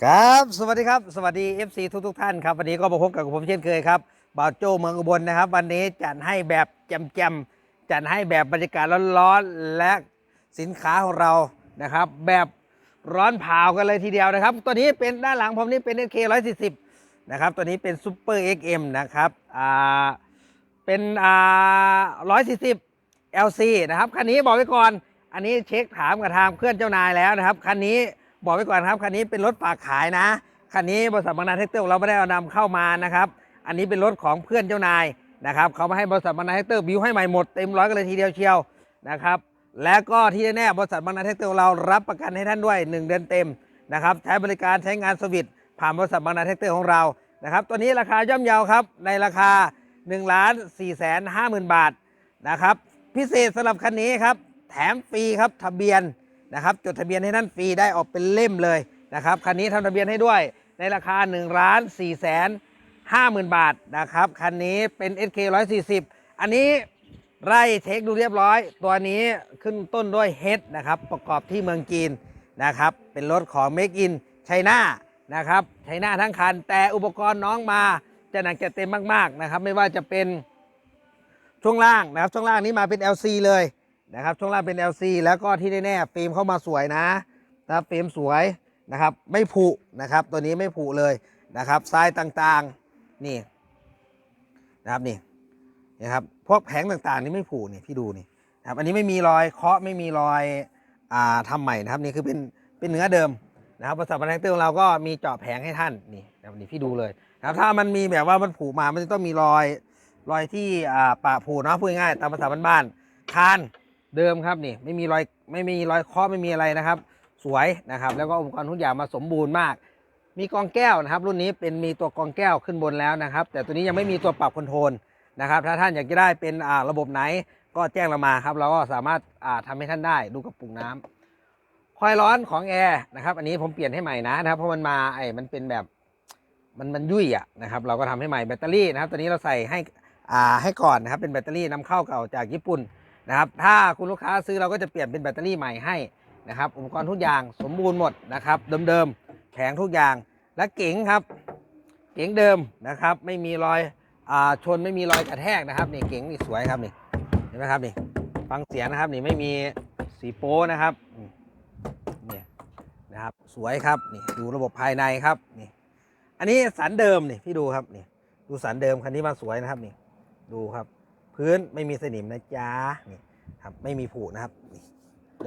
ครับ สวัสดีครับ สวัสดี FC ทุกทุกท่านครับ วันนี้ก็มาพบกับผมเช่นเคยครับบ่าวโจ้เมืองอุบลนะครับ วันนี้จัดให้แบบแจมๆจัดให้แบบบรรยากาศร้อนๆ และสินค้าของเรานะครับ แบบร้อนเผากันเลยทีเดียวนะครับ ตัวนี้เป็นด้านหลังผมนี่เป็น NK 140นะครับ ตัวนี้เป็นซูเปอร์ XM นะครับ อ่า เป็น อ่า140 LC นะครับ คันนี้บอกไว้ก่อน อันนี้เช็คถามกับทางเพื่อนเจ้านายแล้วนะครับ คันนี้ บอกไว้ก่อนครับคันนี้เป็นรถฝากขายนะคันนี้บริษัทบางนาแท็กเตอร์เราไม่ได้เอานำเข้ามานะครับ อันนี้เป็นรถของเพื่อนเจ้านายนะครับเขามาให้บริษัทบางนาแท็กเตอร์บิวให้ใหม่หมดเต็มร้อยกันเลยทีเดียวเชียวนะครับ และก็ที่แน่ๆบริษัทบางนาแท็กเตอร์เรารับประกันให้ท่านด้วย 1 เดือนเต็มนะครับใช้บริการใช้งานสวิตผ่านบริษัทบางนาแท็กเตอร์ของเรานะครับตัวนี้ราคาย่อมเยาครับในราคา1นึ่งล้านสี่แสนห้าหมื่นบาทนะครับพิเศษสำหรับคันนี้ครับแถมฟรีครับทะเบียน นะครับจดทะเบียนให้ท่านฟรีได้ออกเป็นเล่มเลยนะครับคันนี้ทำทะเบียนให้ด้วยในราคา1นึ่งล้านสี่แสนห้าหมื่นบาทนะครับคันนี้เป็น SK 140 อันนี้ไล่เช็คดูเรียบร้อย ตัวนี้ขึ้นต้นด้วยเฮดนะครับประกอบที่เมืองจีนนะครับเป็นรถของ Make in China นะครับไชน่าทั้งคัน แต่อุปกรณ์น้องมาจะหนักจะเต็มมากๆนะครับไม่ว่าจะเป็นช่วงล่างนะครับช่วงล่างนี้มาเป็น LC เลย นะครับช่วงล่างเป็น LC แล้วก็ที่แน่ๆฟิล์มเข้ามาสวยนะนะฟิล์มสวยนะครับไม่ผุนะครับตัวนี้ไม่ผุเลยนะครับทรายต่างๆนี่นะครับนี่นะครับพวกแผงต่างๆนี่ไม่ผุนี่พี่ดูนี่นะครับอันนี้ไม่มีรอยเคาะไม่มีรอยอ่าทำใหม่นะครับนี่คือเป็นเป็นเนื้อเดิมนะครับบริษัทบันเทิงเราก็มีเจาะแผงให้ท่านนี่นะครับนี่พี่ดูเลยนะครับถ้ามันมีแบบว่ามันผุมามันจะต้องมีรอยรอยที่อ่าปะผูเนะพูดง่ายตามภาษาบ้านๆคาน เดิมครับนี่ไม่มีรอยไม่มีรอยเคาะไม่มีอะไรนะครับ สวยนะครับ แล้วก็อุปกรณ์ทุกอย่างมาสมบูรณ์มาก มีกองแก้วนะครับ รุ่นนี้เป็นมีตัวกองแก้วขึ้นบนแล้วนะครับ แต่ตัวนี้ยังไม่มีตัวปรับคอนโทรลนะครับ ถ้าท่านอยากจะได้เป็นอ่าระบบไหนก็แจ้งเรามาครับ เราก็สามารถอ่าทำให้ท่านได้ดูกระปุกน้ำคอยร้อนของแอร์นะครับ อันนี้ผมเปลี่ยนให้ใหม่นะนะครับเพราะมันมาไอ้มันเป็นแบบมันมันยุ่ยอะนะครับ เราก็ทำให้ใหม่แบตเตอรี่นะครับ ตัวนี้เราใส่ให้อ่าให้ก่อนนะครับ เป็นแบตเตอรี่นำเข้าเก่าจากญี่ปุ่น นะครับ ถ้าคุณลูกค้าซื้อเราก็จะเปลี่ยนเป็นแบตเตอรี่ใหม่ให้นะครับ อุปกรณ์ทุกอย่างสมบูรณ์หมดนะครับ เดิมๆแผงทุกอย่าง และเก๋งครับ เก๋งเดิมนะครับ ไม่มีรอยอชนไม่มีรอยกระแทกนะครับนี่เก๋งนี่สวยครับนี่เห็นไหมครับนี่ฟังเสียงนะครับนี่ไม่มีสีโป้นะครับนี่เนี่ยนะครับสวยครับนี่ดูระบบภายในครับนี่อันนี้สันเดิมนี่พี่ดูครับนี่ดูสันเดิมคันนี้มาสวยนะครับนี่ดูครับ พื้นไม่มีสนิมนะจ๊ะนี่ครับไม่มีผุนะครับ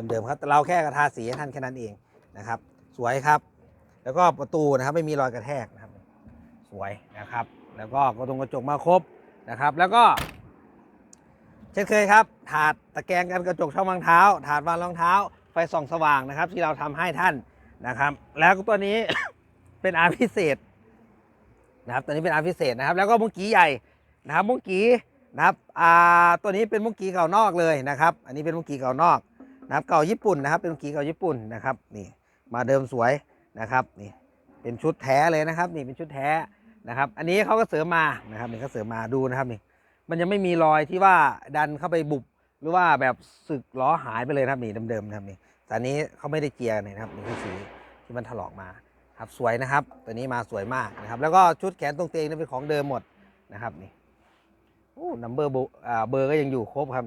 เดิมๆครับแต่เราแค่กระทาสีให้ท่านแค่นั้นเองนะครับ สวยครับ แล้วก็ประตูนะครับไม่มีรอยกระแทกนะครับ สวยนะครับ แล้วก็กระจกกระจกมาครบนะครับ แล้วก็ เช่นเคยครับ ถาดตะแกรงกันกระจกช่องวางเท้า ถาดวางรองเท้า ไฟส่องสว่างนะครับ ที่เราทำให้ท่านนะครับ แล้วตัวนี้เป็นอาร์พิเศษนะครับตัวนี้เป็นอาร์พิเศษนะครับ แล้วก็มุ้งกีใหญ่นะครับมุ้งกี นะครับอ่าตัวนี้เป็นมุ้งกีเก่านอกเลยนะครับ อันนี้เป็นมุ้งกีเก่านอกนะครับเก่าญี่ปุ่นนะครับ เป็นมุ้งกีเก่าญี่ปุ่นนะครับนี่มาเดิมสวยนะครับนี่เป็นชุดแท้เลยนะครับ นี่เป็นชุดแท้นะครับ อันนี้เขาก็เสริมมานะครับนี่เขาเสริมมาดูนะครับนี่มันยังไม่มีรอยที่ว่าดันเข้าไปบุบหรือว่าแบบสึกล้อหายไปเลยนะครับนี่เดิมๆนะครับนี่แต่อันนี้เขาไม่ได้เจียร์นะครับนี่คือสีที่มันถลอกมาครับสวยนะครับ ตัวนี้มาสวยมากนะครับ แล้วก็ชุดแขนตรงเตงนี่เป็นของเดิมหมดนะครับนี่ โอ้นัมเบอร์อ่าเบอร์ก็ยังอยู่ครบครับ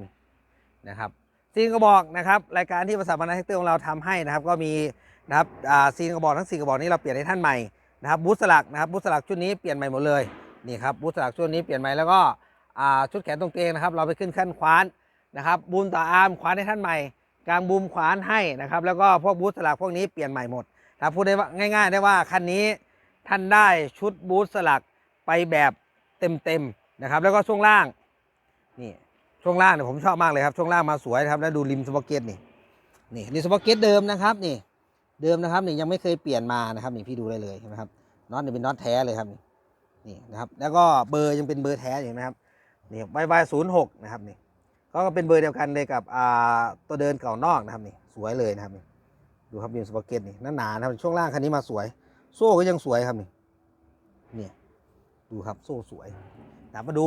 นะครับซีนกระบอกนะครับรายการที่ภาษาบรรณาเทคเตอร์ของเราทำให้นะครับก็มีนะครับอ่าซีนกระบอกทั้งสี่กระบอกนี้เราเปลี่ยนให้ท่านใหม่นะครับบูธสลักนะครับบูธสลักชุดนี้เปลี่ยนใหม่หมดเลยนี่ครับบูธสลักชุดนี้เปลี่ยนใหม่แล้วก็อ่าชุดแขนตรงเตงนะครับ เราไปขึ้นขั้นคว้านนะครับบูมต่ออาร์มคว้านให้ท่านใหม่กลางบูมขวานให้นะครับแล้วก็พวกบูธสลักพวกนี้เปลี่ยนใหม่หมดถ้าพูดได้ว่าง่าย ๆ ได้ว่าคันนี้ท่านได้ชุดบูทสลักไปแบบเต็มๆ นะครับ แล้วก็ช่วงล่างนี่ช่วงล่างเนี่ยผมชอบมากเลยครับช่วงล่างมาสวยครับแล้วดูริมสปอเกตนี่นี่ริมสปอเกตเดิมนะครับนี่เดิมนะครับนี่ยังไม่เคยเปลี่ยนมานะครับนี่พี่ดูได้เลยใช่ไหมครับน็อตเนี่ยเป็นน็อตแท้เลยครับนี่นี่นะครับแล้วก็เบอร์ยังเป็นเบอร์แท้อยู่นะครับนี่ไวไวศูนย์หกนะครับนี่ก็เป็นเบอร์เดียวกันเลยกับอ่าตัวเดินเก่านอกนะครับนี่สวยเลยนะครับนี่ดูครับริมสปอเกตนี่หนาๆนะครับช่วงล่างคันนี้มาสวย โซ่ก็ยังสวยครับนี่เนี่ยดูครับโซ่สวย แต่มาดู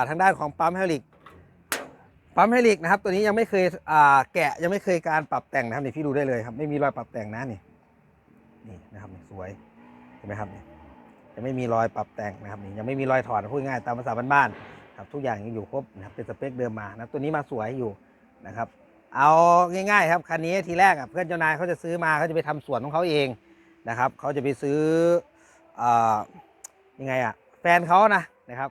าทางด้านของปั๊มไฮดรลิกปั๊มไฮดรลิกนะครับ ตัวนี้ยังไม่เคยแกะยังไม่เคยการปรับแต่งนะครับนี่พี่ดูได้เลยครับ ไม่มีรอยปรับแต่งนะนี่นี่นะครับสวยเห็นไหมครับนี่จะไม่มีรอยปรับแต่งนะครับนี่ยังไม่มีรอยถอดพูดง่ายตามภาษาบ้านๆครับ ทุกอย่างยังอยู่ครบนะครับเป็นสเปคเดิมมานะตัวนี้มาสวยอยู่นะครับ เอาง่ายๆครับคันนี้ทีแรกเพื่อนเจ้านายเขาจะซื้อมาเขาจะไปทำสวนของเขาเองนะครับเขาจะไปซื้อเอ่อยังไงอะแฟนเขานะ นะครับ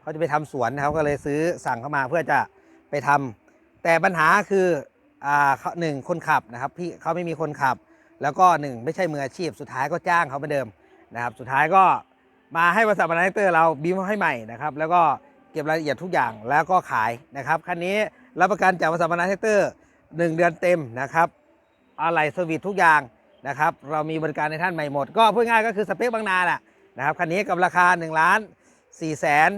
เขาจะไปทำสวนเขาก็เลยซื้อสั่งเข้ามาเพื่อจะไปทำแต่ปัญหาคืออ่าหนึ่งคนขับนะครับพี่เขาไม่มีคนขับ แล้วก็หนึ่งไม่ใช่มืออาชีพ สุดท้ายก็จ้างเขาเหมือนเดิมนะครับ สุดท้ายก็มาให้บริษัทบรรณาเตอร์เราบีมให้ใหม่นะครับแล้วก็เก็บรายละเอียดทุกอย่างแล้วก็ขายนะครับคันนี้รับประกันจากบริษัทบรรณาเตอร์หนึ่งเดือนเต็มนะครับอะไรสวิตทุกอย่างนะครับ เรามีบริการในท่านใหม่หมด ก็พูดง่ายก็คือสเปคบางนาแหละนะครับคันนี้กับราคา1นึ่งล้าน สี่แสน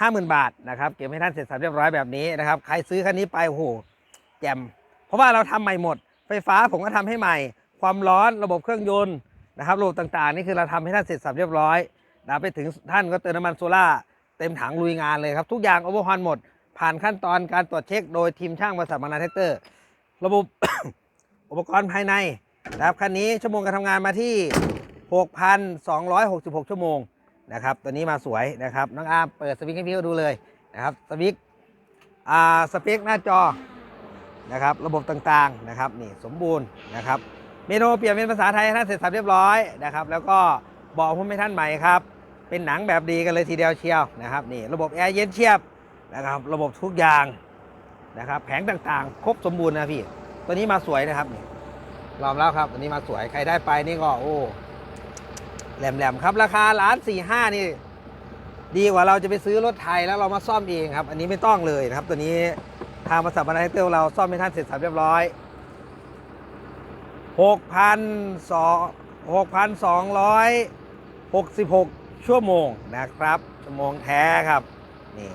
ห้าหมื่นบาทนะครับเก็บให้ท่านเสร็จสับเรียบร้อยแบบนี้นะครับใครซื้อคันนี้ไปโอ้โหแจ่มเพราะว่าเราทำใหม่หมด ไฟฟ้าผมก็ทำให้ใหม่ ความร้อนระบบเครื่องยนต์นะครับระบบต่างๆ นี่คือเราทำให้ท่านเสร็จสับเรียบร้อยนะไปถึงท่านก็เติมน้ำมันโซล่าเต็มถังลุยงานเลยครับ ทุกอย่างโอเวอร์ฮอนหมด ผ่านขั้นตอนการตรวจเช็คโดยทีมช่างบริษัทบานาแท็กเตอร์ ระบบอุปกรณ์ภายในนะครับคันนี้ชั่วโมงการทำงานมาที่ 6,266 ชั่วโมง นะครับ ตัวนี้มาสวยนะครับ น้องอาร์มเปิดสวิตช์ให้พี่ดูเลยนะครับสวิตช์อ่าสเปคหน้าจอนะครับระบบต่างๆนะครับนี่สมบูรณ์นะครับเมนูเปลี่ยนเป็นภาษาไทยให้ท่านเสร็จสับเรียบร้อยนะครับ แล้วก็บอกผมให้ท่านใหม่ครับ เป็นหนังแบบดีกันเลยทีเดียวเชียวนะครับนี่ระบบแอร์เย็นเชียบนะครับ ระบบทุกอย่างนะครับ แผงต่างๆ ครบสมบูรณ์นะพี่ ตัวนี้มาสวยนะครับนี่ยอมแล้วครับตัวนี้มาสวยใครได้ไปนี่ก็โอ้ แหลมๆครับราคาล้านสี่ห้านี่ ดีกว่าเราจะไปซื้อรถไทยแล้วเรามาซ่อมเองครับ อันนี้ไม่ต้องเลยนะครับ ตัวนี้ทางบริษัทบรรณาเตอร์เราซ่อมให้ท่านเสร็จสับเรียบร้อยหกพันสองหกพันสองร้อยหกสิบหกชั่วโมงนะครับ ชั่วโมงแท้ครับนี่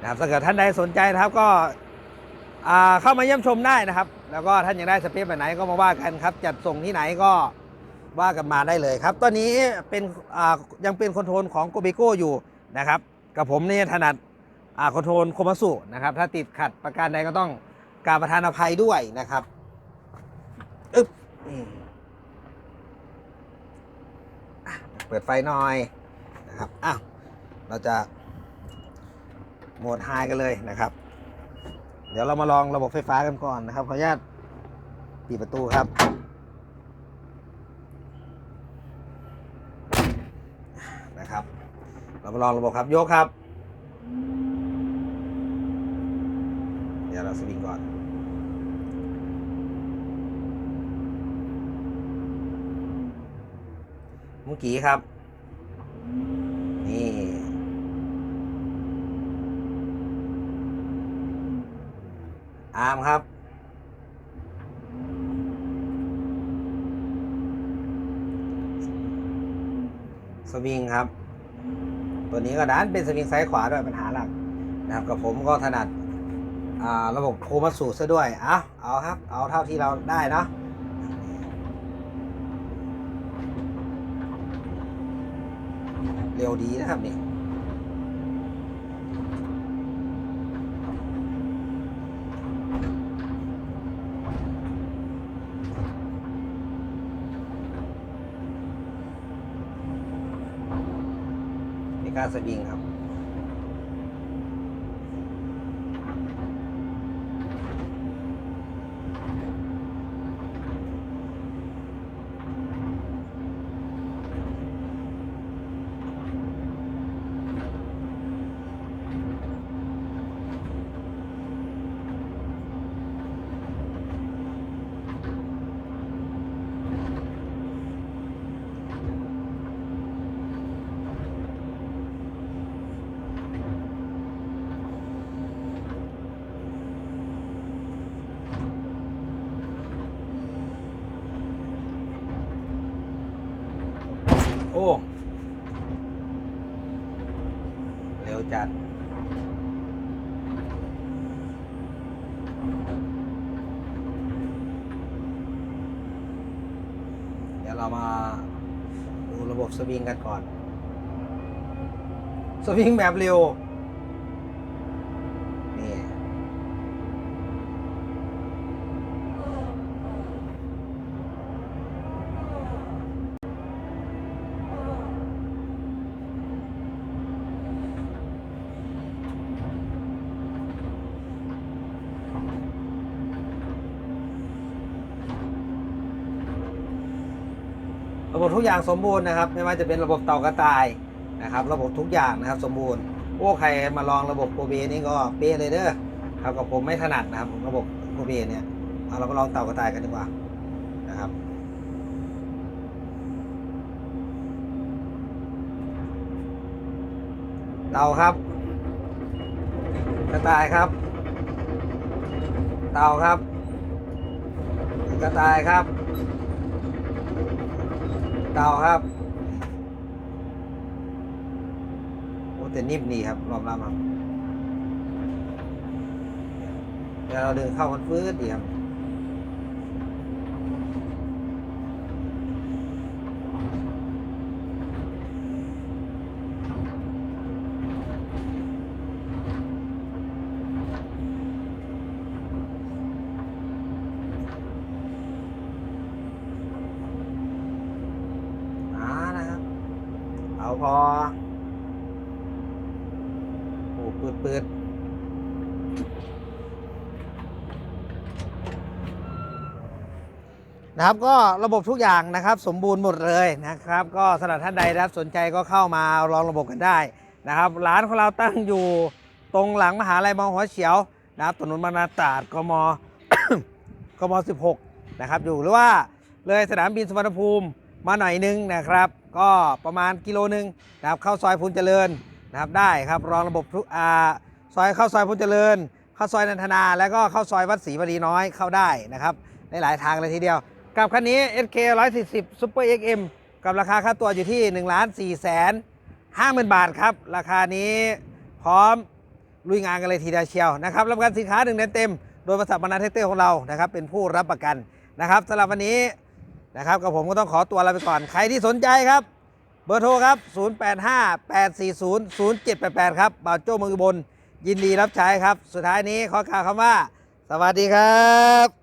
นะครับถ้าเกิดท่านใดสนใจนะครับก็เข้ามาเยี่ยมชมได้นะครับ แล้วก็ท่านอยากได้สเปซแบบไหนก็มาว่ากันครับ จัดส่งที่ไหนก็ ว่ากันมาได้เลยครับ ตอนนี้เป็นยังเป็นคอนโทรลของโกเบโก้อยู่นะครับ กับผมนี่ถนัดคอนโทรลโคมาสุนะครับ ถ้าติดขัดประการใดก็ต้องกรารประทานอภัยด้วยนะครับอึ๊บเปิดไฟหน่อยนะครับ อ้าว เราจะโหมดไฮกันเลยนะครับ เดี๋ยวเรามาลองระบบไฟฟ้ากันก่อนนะครับ ขออนุญาตปิดประตูครับ นะครับ เรามาลองระบบครับยกครับ เดี๋ยวเราสวิงก่อน เมื่อกี้ครับ นี่อาร์มครับ สวิงครับ ตัวนี้ก็ด้านเป็นสวิงซ้ายขวาด้วยปัญหาหลักนะครับกับผมก็ถนัดอ่าระบบโคมาสูซะด้วยเอาเอาครับ เอาเท่าที่เราได้เนาะเร็วดีนะครับนี่ มีกาสวิง เร็วจัด เดี๋ยวเรามาดูระบบสวิงกันก่อน สวิงแบบเร็ว นี่ ระบบทุกอย่างสมบูรณ์นะครับ ไม่ว่าจะเป็นระบบเตากระต่ายนะครับ ระบบทุกอย่างนะครับสมบูรณ์ โอ้ใครมาลองระบบโปรเบนี่ก็เป๊ะเลยเด้อครับกับผมไม่ถนัดนะครับ ระบบโปรเบเนี่ยเอาเรามาลองเตากระต่ายกันดีกว่านะครับเตาครับ กระต่ายครับ เตาครับ กระต่ายครับ เต่าครับ โอ้แต่นิ่มดีครับรอบรับครับเดี๋ยวเราดึงเข้ามันฟื้นดีครับ อ่านะครับ เอา พอโอ้ปืดปืดนะครับก็ระบบทุกอย่างนะครับ สมบูรณ์หมดเลยนะครับ ก็สำหรับท่านใดนะครับสนใจก็เข้ามาลองระบบกันได้นะครับ ร้านของเราตั้งอยู่ตรงหลังมหาลัยมอหัวเฉียวนะครับถนนบรรณาตราดกมกม16 นะครับ อยู่หรือว่าเลยสนามบินสุวรรณภูมิมาหน่อยนึงนะครับ ก็ประมาณกิโลนึงนะครับเข้าซอยพูนเจริญนะครับได้ครับรองระบบทุกอ่าซอยเข้าซอยพูนเจริญ เข้าซอยนันทนา แล้วก็เข้าซอยวัดศรีวรีน้อยเข้าได้นะครับในหลายทางเลยทีเดียว กับคันนี้ SK 140 Super XM กับราคาค่าตัวอยู่ที่ 1 4 0 0 0 50,000 บาทครับ ราคานี้พร้อมลุยงานกันเลยทีเดียวเชียวนะครับรับประกันสินค้าหนึ่งเดือนเต็ม โดยบริษัทบรรณาเทคเตอร์ของเรานะครับเป็นผู้รับประกันนะครับสำหรับวันนี้ นะครับกับผมก็ต้องขอตัวลาไปก่อน ใครที่สนใจครับ เบอร์โทรครับ 0858400788 ครับบ่าวโจ้เมืองอุบลยินดีรับใช้ครับ สุดท้ายนี้ขอกล่าวคำว่า สวัสดีครับ